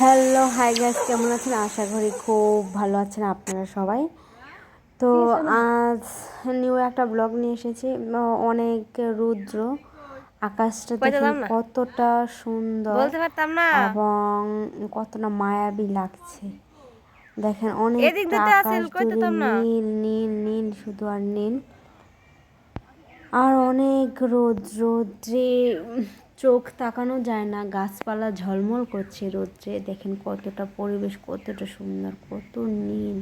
Hello hi guys কেমন আছেন? আশা করি খুব ভালো আছেন আপনারা সবাই। তো আজ নিউ একটা ব্লগ নিয়ে এসেছি। অনেক রুদ্র আকাশটা দেখুন কতটা সুন্দর বলতে পারতাম না। এবং কতটা মায়াবী লাগছে। দেখেন অনেক আকাশ জুড়ে নীল নীল নীল শুধু আর নীল। আর অনেক রোদ রোদ্রে চোখ তাকানো যায় না, গাছপালা ঝলমল করছে রোদ্রে। দেখেন কতটা পরিবেশ, কতটা সুন্দর, কত নীল।